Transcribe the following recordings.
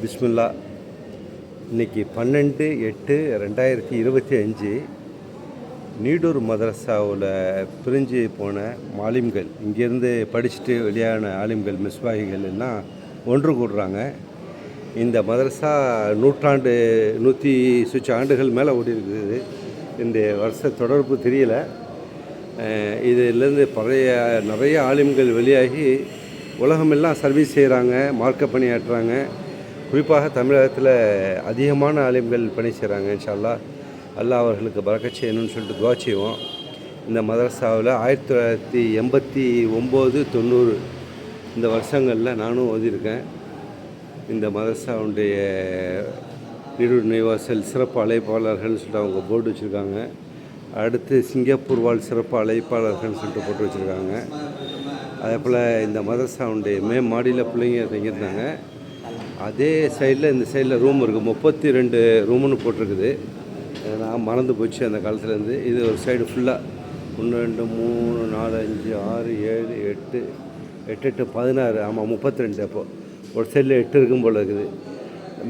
பிஸ்மில்லா. இன்னைக்கு பன்னெண்டு எட்டு ரெண்டாயிரத்தி இருபத்தி அஞ்சு நீடூர் மதரசாவில் பிரிஞ்சு போன மாலிம்கள். இங்கேருந்து படிச்சுட்டு வெளியான ஆலிம்கள் மிஸ்வாகிகள் எல்லாம் ஒன்று கூடுறாங்க. இந்த மதரசா நூற்றாண்டு நூற்றி சுச்சு ஆண்டுகள் மேலே ஓடி இருக்குது. இந்த வருஷ தொடர்பு தெரியல. இதிலேருந்து பழைய நிறைய ஆலிம்கள் வெளியாகி உலகமெல்லாம் சர்வீஸ் செய்கிறாங்க மார்க்க பணியாற்றுறாங்க. குறிப்பாக தமிழகத்தில் அதிகமான ஆலிம்கள் பணி செய்கிறாங்க இன்ஷால்லா அல்லாஹ் அவர்களுக்கு பறக்கச் செய்யணும்னு சொல்லிட்டு துவா செய்வோம். இந்த மதரசாவில் ஆயிரத்தி தொள்ளாயிரத்தி எண்பத்தி ஒம்பது தொண்ணூறு இந்த வருஷங்களில் நானும் ஓதியிருக்கேன். இந்த மதரசாவுடைய நீடூர் நிவாசல் சிறப்பு அழைப்பாளர்கள்னு சொல்லிட்டு அவங்க போர்டு வச்சுருக்காங்க. அடுத்து சிங்கப்பூர் வாழ் சிறப்பு அழைப்பாளர்கள்னு சொல்லிட்டு போட்டு வச்சுருக்காங்க. அதே போல் இந்த மதரசாவுடைய மே மாடியில் பிள்ளைங்க தங்கியிருந்தாங்க அதே சைடில் இந்த சைடில் ரூம் இருக்குது முப்பத்தி ரெண்டு ரூம்னு போட்டிருக்குது. நான் மறந்து போச்சு அந்த காலத்துலேருந்து இது ஒரு சைடு ஃபுல்லாக ஒன்று ரெண்டு மூணு நாலு அஞ்சு ஆறு ஏழு எட்டு எட்டு எட்டு பதினாறு. ஆமாம் முப்பத்தி ரெண்டு அப்போது ஒரு சைடில் எட்டு இருக்கும் போல் இருக்குது.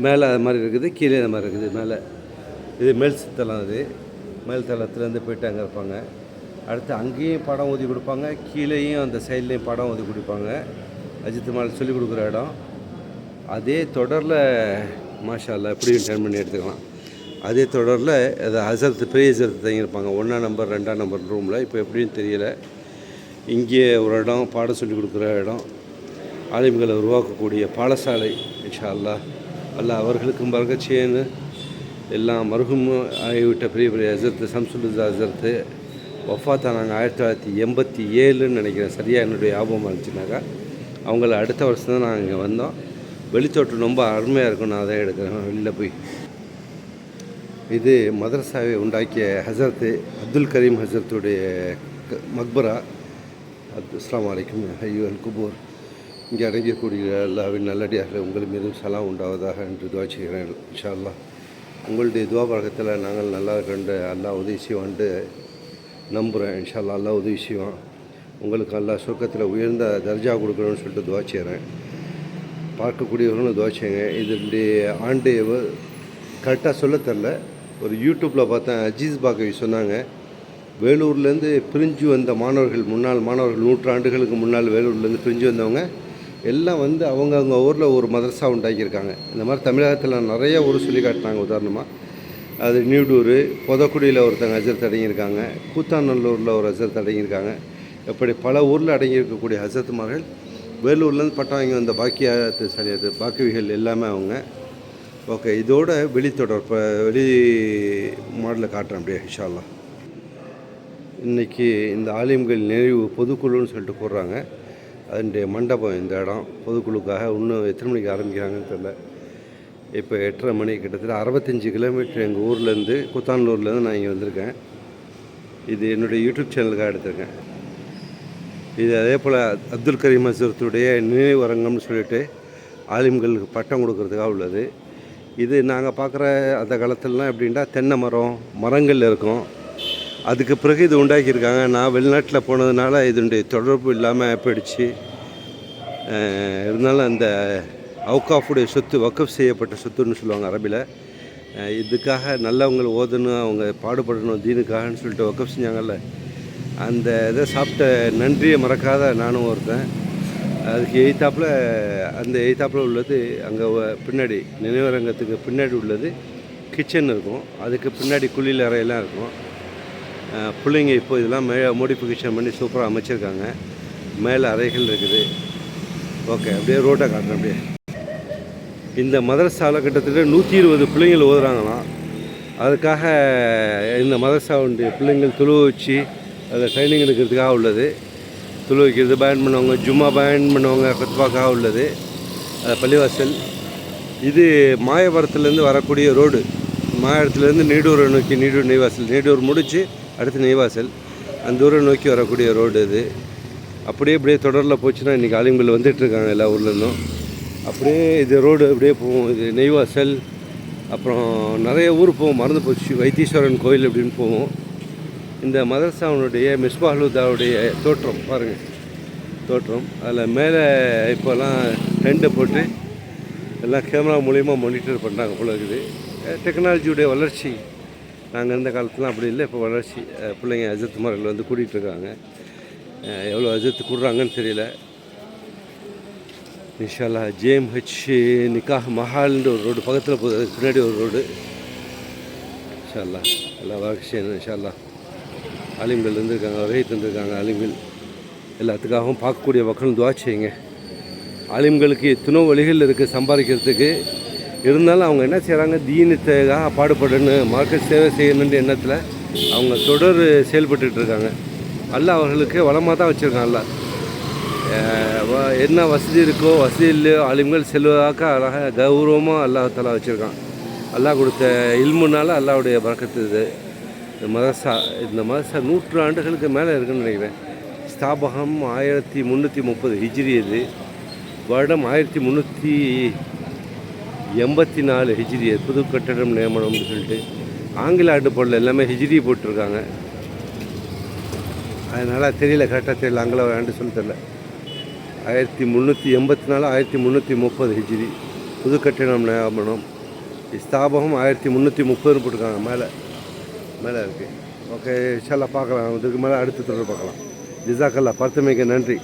மேலே அது மாதிரி இருக்குது. கீழே அது மாதிரி இருக்குது. மேலே இது மேல் தளம் அது. மேல் தளத்துலேருந்து போயிட்டு அங்கே இருப்பாங்க. அடுத்து அங்கேயும் படம் ஊதி கொடுப்பாங்க. கீழேயும் அந்த சைட்லேயும் படம் ஊதி கொடுப்பாங்க. அஜித் மால் சொல்லிக் கொடுக்குற இடம். அதே தொடரில் மாஷா எப்படியும் டர்ன் பண்ணி எடுத்துக்கலாம். அதே தொடரில் அதை ஹசரத்து பெரிய ஹசரத்து தங்கியிருப்பாங்க. ஒன்றாம் நம்பர் ரெண்டாம் நம்பர் ரூமில் இப்போ எப்படின்னு தெரியல. இங்கே ஒரு இடம் பாடம் சொல்லி கொடுக்குற இடம். ஆலிம்களை உருவாக்கக்கூடிய பாடசாலை இன்ஷா அல்லாஹ் அல்லாஹ் அவர்களுக்கும் பரகச்சேன்னு எல்லாம் மருகும் ஆகிவிட்ட பெரிய பெரிய ஹசரத்து அசர்த்து ஹசரத்து ஒஃபாத்தானாங்க ஆயிரத்தி தொள்ளாயிரத்தி எண்பத்தி ஏழுன்னு நினைக்கிறேன். சரியாக என்னுடைய ஞாபகம் இருந்துச்சுனாக்கா அவங்கள அடுத்த வருஷம் தான் நாங்கள் இங்கே வந்தோம். வெளித்தோட்டம் ரொம்ப அருமையாக இருக்கும் நான் அதை எடுக்கிறேன். வெளியில் போய். இது மதரசாவை உண்டாக்கிய ஹசரத்து அப்துல் கரீம் ஹசரத்துடைய மக்பரா. அப்து அஸ்லாம் வலைக்கும் ஐயோ அல் குபூர் இங்கே அடங்கக்கூடிய அல்லாவின் நல்லடியாக உங்கள் மீதும் சலாம் உண்டாவதாக என்று துவா செய்கிறேன் இன்ஷா அல்லாஹ் உங்களுடைய துவா பழக்கத்தில் நாங்கள் நல்லா கண்டு அல்லாஹ் உதவி செய்வான்ட்டு நம்புகிறேன் இன்ஷா அல்லாஹ் உதவி செய்வான். உங்களுக்கு அல்லா சொர்க்கத்தில் உயர்ந்த தர்ஜா கொடுக்கணும்னு சொல்லிட்டு துவா செய்கிறேன். பார்க்கக்கூடியவர்களும் தோஷங்க இதனுடைய ஆண்டு கரெக்டாக சொல்ல தெரில. ஒரு யூடியூப்பில் பார்த்தேன் அஜீஸ் பாக்கவி சொன்னாங்க வேலூர்லேருந்து பிரிஞ்சு வந்த மாணவர்கள் முன்னாள் மாணவர்கள் நூற்றாண்டுகளுக்கு முன்னால் வேலூர்லேருந்து பிரிஞ்சு வந்தவங்க எல்லாம் வந்து அவங்க அவங்க ஊரில் ஒரு மதரசா உண்டாக்கியிருக்காங்க. இந்த மாதிரி தமிழகத்தில் நிறைய ஊர் சொல்லி காட்டினாங்க உதாரணமாக அது நியூடூர் பொதக்குடியில் ஒருத்தங்க ஹசரத் அடங்கியிருக்காங்க கூத்தாநல்லூரில் ஒரு ஹசரத் அடங்கியிருக்காங்க. இப்படி பல ஊரில் அடங்கியிருக்கக்கூடிய ஹசரத்துமார்கள் வேலூர்லேருந்து பட்டம் வாங்கி வந்த பாக்கியாத்து சரியாது பாக்கிவிகள் எல்லாமே அவங்க. ஓகே இதோட வெளித்தொடர் இப்போ வெளி மாடலில் காட்டுறேன் அப்படியே இன்ஷால்லா இன்றைக்கி இந்த ஆலயங்கள் நிறைவு பொதுக்குழுன்னு சொல்லிட்டு போடுறாங்க. அதனுடைய மண்டபம் இந்த இடம். பொதுக்குழுக்காக இன்னும் எத்தனை மணிக்கு ஆரம்பிக்கிறாங்கன்னு தெரில இப்போ எட்டரை மணி கிட்டத்தட்ட அறுபத்தஞ்சி கிலோமீட்டர் எங்கள் ஊர்லேருந்து குத்தானூர்லேருந்து நான் இங்கே வந்திருக்கேன். இது என்னுடைய யூடியூப் சேனலுக்காக எடுத்திருக்கேன். இது அதே போல் அப்துல் கரீம் அசரத்துடைய நினைவரங்கம்னு சொல்லிட்டு ஆலிம்களுக்கு பட்டம் கொடுக்கறதுக்காக உள்ளது. இது நாங்கள் பார்க்குற அந்த காலத்துலலாம் எப்படின்னா தென்னை மரம் மரங்கள் இருக்கும். அதுக்கு பிறகு இது உண்டாக்கியிருக்காங்க. நான் வெளிநாட்டில் போனதுனால இதனுடைய தொடர்பு இல்லாமல் போயிடுச்சு. இருந்தாலும் அந்த அவுகாஃபுடைய சொத்து வக்கஃப் செய்யப்பட்ட சொத்துன்னு சொல்லுவாங்க அரபியில் இதுக்காக நல்லவங்களை ஓதணும் அவங்க பாடுபடணும் தீனுக்காகன்னு சொல்லிட்டு வக்கஃப் செஞ்சாங்கல்ல. அந்த இதை சாப்பிட்ட நன்றியை மறக்காத நானும் ஒருத்தன். அதுக்கு எய்த்தாப்பில் அந்த எய்த்தாப்பில் உள்ளது அங்கே பின்னாடி நினைவரங்கத்துக்கு பின்னாடி உள்ளது கிச்சன் இருக்கும். அதுக்கு பின்னாடி குளியல் அறையெல்லாம் இருக்கும். பிள்ளைங்க இப்போ இதெல்லாம் மே மோடிஃபிகேஷன் பண்ணி சூப்பராக அமைச்சிருக்காங்க. மேலே அறைகள் இருக்குது. ஓகே அப்படியே ரோட்டை காட்டுறேன் அப்படியே. இந்த மதரசாவில் கிட்டத்தட்ட நூற்றி இருபது பிள்ளைங்கள் ஓதுறாங்களாம். அதுக்காக இந்த மதரசாவுடைய பிள்ளைங்கள் துளு வச்சு அதில் ட்ரைனிங் எடுக்கிறதுக்காக உள்ளது. துளு வைக்கிறது பயன் பண்ணுவாங்க ஜும்மா பயன் பண்ணுவாங்க கத்வாக்காக உள்ளது. அது பள்ளிவாசல். இது மாயவரத்துலேருந்து வரக்கூடிய ரோடு. மாயவரத்துலேருந்து நீடூரை நோக்கி நீடூர் நெய்வாசல். நீடூர் முடித்து அடுத்து நெய்வாசல். அந்த ஊரை நோக்கி வரக்கூடிய ரோடு இது. அப்படியே அப்படியே தொடரில் போச்சுன்னா இன்றைக்கி ஆலிம்கள் வந்துட்டுருக்காங்க எல்லா ஊர்லேருந்தும். அப்படியே இது ரோடு அப்படியே போவோம் இது நெய்வாசல். அப்புறம் நிறைய ஊர் போவோம் மறந்து போச்சு. வைத்தீஸ்வரன் கோயில் அப்படின்னு போவோம் இந்த மதரசாவுடைய மிஸ்பாலுதாவுடைய தோற்றம் பாருங்கள் தோற்றம். அதில் மேலே இப்போல்லாம் டெண்டை போட்டு எல்லாம் கேமரா மூலியமாக மானிட்டர் பண்ணுறாங்க போல இருக்குது. டெக்னாலஜியுடைய வளர்ச்சி. நாங்கள் இருந்த காலத்துலாம் அப்படி இல்லை. இப்போ வளர்ச்சி. பிள்ளைங்க அஜத்துமார்கள் வந்து கூட்டிகிட்டு இருக்காங்க. எவ்வளோ அஜத்து கூடுறாங்கன்னு தெரியல. இன்ஷால்லா ஜேஎம்ஹெச் நிக்காஹ் மஹால்ன்ற ஒரு ரோடு பக்கத்தில் போகுது. அதுக்கு பின்னாடி ஒரு ரோடு. இன்ஷால்லா. எல்லா வாக்கிஷன் இன்ஷால்லா. ஆலிம்கள் இருந்திருக்காங்க வகை தந்திருக்காங்க ஆலிம்கள். எல்லாத்துக்காகவும் பார்க்கக்கூடிய மக்களும் துவா செய்யுங்க. ஆலிம்களுக்கு எத்தனோ வழிகள் இருக்குது சம்பாதிக்கிறதுக்கு. இருந்தாலும் அவங்க என்ன செய்கிறாங்க தீனத்துக்காக பாடுபடணும் மார்க்க சேவை செய்யணுன்ற எண்ணத்தில் அவங்க தொடர் செயல்பட்டு இருக்காங்க. அல்லாஹ் அவர்களுக்கு வளமாக தான் வச்சுருக்காங்க அல்ல என்ன வசதி இருக்கோ வசதி இல்லையோ ஆலிம்கள் செல்வதாக்க அழகாக கௌரவமாக அல்லாஹாலா வச்சுருக்கான். அல்லாஹ் கொடுத்த இல்முனால அல்லாவுடைய பறக்கத்து இது. இந்த மதரசா இந்த மதரசா நூற்று ஆண்டுகளுக்கு மேலே இருக்குன்னு நினைக்கிறேன். ஸ்தாபகம் ஆயிரத்தி முந்நூற்றி முப்பது ஹிஜ்ரி இது. வருடம் ஆயிரத்தி முந்நூற்றி எண்பத்தி நாலு ஹிஜ்ரி புது கட்டடம் நியமனம்னு சொல்லிட்டு. ஆங்கில ஆண்டு போடல எல்லாமே ஹிஜ்ரி போட்டிருக்காங்க. அதனால் தெரியல கரெக்டாக தெரியல ஆங்கில ஆண்டு சொல்ல தெரியல. ஆயிரத்தி முந்நூற்றி எண்பத்தி நாலு ஆயிரத்தி முந்நூற்றி முப்பது ஹிஜ்ரி. புது கட்டிடம் நியமனம். ஸ்தாபகம் ஆயிரத்தி முந்நூற்றி முப்பதுன்னு போட்டிருக்காங்க மேலே. மேலே இருக்குது ஓகே இன்ஷால்லா பார்க்கலாம். இதுக்கு மேலே அடுத்த தொடர் பார்க்கலாம். ஜிசாக்கல்லா பர்த்தமைக்கு நன்றி.